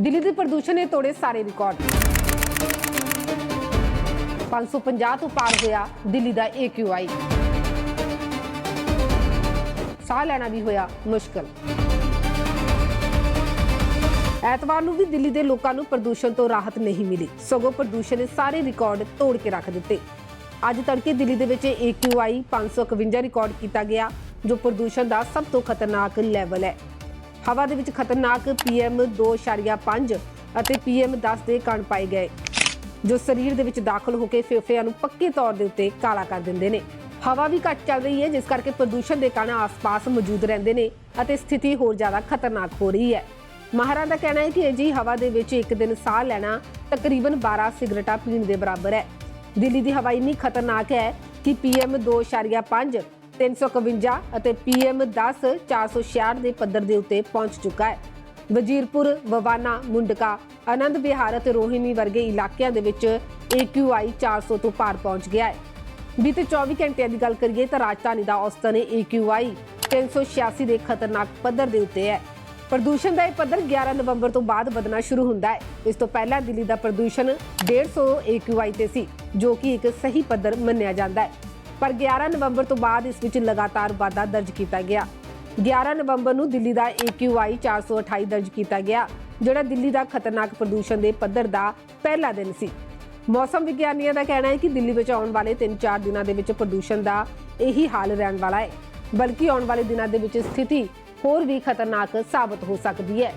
ਦਿੱਲੀ ਦੇ ਪ੍ਰਦੂਸ਼ਣ ਨੇ ਤੋੜੇ ਸਾਰੇ ਰਿਕਾਰਡ। 550 ਤੋਂ ਪਾਰ ਹੋਇਆ ਦਿੱਲੀ ਦਾ AQI ਸਾਹ ਲੈਣਾ ਵੀ ਹੋਇਆ ਮੁਸ਼ਕਲ। ਐਤਵਾਰ ਨੂੰ ਵੀ ਦਿੱਲੀ ਦੇ ਲੋਕਾਂ ਨੂੰ ਪ੍ਰਦੂਸ਼ਣ ਤੋਂ ਰਾਹਤ ਨਹੀਂ ਮਿਲੀ। ਸਗੋਂ ਪ੍ਰਦੂਸ਼ਣ ਨੇ ਸਾਰੇ ਰਿਕਾਰਡ ਤੋੜ ਕੇ ਰੱਖ ਦਿੱਤੇ। ਅੱਜ ਤੜਕੇ ਦਿੱਲੀ ਦੇ ਵਿੱਚ AQI 551 ਰਿਕਾਰਡ ਕੀਤਾ ਗਿਆ, ਜੋ ਪ੍ਰਦੂਸ਼ਣ ਦਾ ਸਭ ਤੋਂ ਖਤਰਨਾਕ ਲੈਵਲ ਹੈ। ਹਵਾ ਦੇ ਵਿੱਚ ਖਤਰਨਾਕ PM 2.5 ਅਤੇ PM 10 ਦੇ ਕਣ ਪਾਏ ਗਏ, ਜੋ ਸਰੀਰ ਦੇ ਵਿੱਚ ਦਾਖਲ ਹੋ ਕੇ ਫੇਫੜਿਆਂ ਨੂੰ ਪੱਕੇ ਤੌਰ ਦੇ ਉੱਤੇ ਕਾਲਾ ਕਰ ਦਿੰਦੇ ਨੇ। ਹਵਾ ਵੀ ਘੱਟ ਚੱਲ ਰਹੀ ਹੈ, ਜਿਸ ਕਰਕੇ ਪ੍ਰਦੂਸ਼ਣ ਦੇ ਕਣ ਆਸ-ਪਾਸ ਮੌਜੂਦ ਰਹਿੰਦੇ ਨੇ ਅਤੇ ਸਥਿਤੀ ਹੋਰ ਜ਼ਿਆਦਾ ਖਤਰਨਾਕ ਹੋ ਰਹੀ ਹੈ। ਮਾਹਰਾਂ ਦਾ ਕਹਿਣਾ ਹੈ ਕਿ ਅਜਿਹੀ ਹਵਾ ਦੇ ਵਿੱਚ ਇੱਕ ਦਿਨ ਸਾਹ ਲੈਣਾ ਤਕਰੀਬਨ 12 ਸਿਗਰਟਾਂ ਪੀਣ ਦੇ ਬਰਾਬਰ ਹੈ। ਦਿੱਲੀ ਦੀ ਹਵਾ ਇੰਨੀ ਖਤਰਨਾਕ ਹੈ ਕਿ PM 2.5 351 ਅਤੇ PM 10 466 ਦੇ ਪੱਧਰ ਦੇ ਉੱਤੇ ਪਹੁੰਚ ਚੁੱਕਾ ਹੈ। ਵਜੀਰਪੁਰ ਵਵਾਨਾ ਮੁੰਡਕਾ, ਆਨੰਦ ਵਿਹਾਰ ਅਤੇ ਰੋਹਿਣੀ ਵਰਗੇ ਇਲਾਕਿਆਂ ਦੇ ਵਿੱਚ AQI 400 ਤੋਂ ਪਾਰ ਪਹੁੰਚ ਗਿਆ ਹੈ। ਬੀਤੇ 24 ਘੰਟਿਆਂ ਦੀ ਗੱਲ ਕਰੀਏ ਤਾਂ ਰਾਜਧਾਨੀ ਦਾ ਔਸਤਨ AQI 386 ਦੇ ਖਤਰਨਾਕ ਪੱਧਰ ਦੇ ਉੱਤੇ ਹੈ। ਪ੍ਰਦੂਸ਼ਣ ਦਾ ਇਹ ਪੱਧਰ 11 ਨਵੰਬਰ ਤੋਂ ਬਾਅਦ ਵਧਣਾ ਸ਼ੁਰੂ ਹੁੰਦਾ ਹੈ। ਇਸ ਤੋਂ ਪਹਿਲਾਂ ਦਿੱਲੀ ਦਾ ਪ੍ਰਦੂਸ਼ਣ 150 AQI ਤੇ ਸੀ, ਜੋ ਕਿ ਇੱਕ ਸਹੀ ਪੱਧਰ ਮੰਨਿਆ ਜਾਂਦਾ ਹੈ। ਪਰ 11 ਨਵੰਬਰ ਤੋਂ ਬਾਅਦ ਇਸ ਵਿੱਚ ਲਗਾਤਾਰ ਵਾਧਾ ਦਰਜ ਕੀਤਾ ਗਿਆ। 11 ਨਵੰਬਰ ਨੂੰ ਦਿੱਲੀ ਦਾ AQI 428 ਦਰਜ ਕੀਤਾ ਗਿਆ, ਜਿਹੜਾ ਦਿੱਲੀ ਦਾ ਖਤਰਨਾਕ ਪ੍ਰਦੂਸ਼ਣ ਦੇ ਪੱਧਰ ਦਾ ਪਹਿਲਾ ਦਿਨ ਸੀ। ਮੌਸਮ ਵਿਗਿਆਨੀਆਂ ਦਾ ਕਹਿਣਾ ਹੈ ਕਿ ਦਿੱਲੀ ਵਿੱਚ ਆਉਣ ਵਾਲੇ 3-4 ਦਿਨਾਂ ਦੇ ਵਿੱਚ ਪ੍ਰਦੂਸ਼ਣ ਦਾ ਇਹੀ ਹਾਲ ਰਹਿਣ ਵਾਲਾ ਹੈ, ਬਲਕਿ ਆਉਣ ਵਾਲੇ ਦਿਨਾਂ ਦੇ ਵਿੱਚ ਸਥਿਤੀ ਹੋਰ ਵੀ ਖਤਰਨਾਕ ਸਾਬਤ ਹੋ ਸਕਦੀ ਹੈ।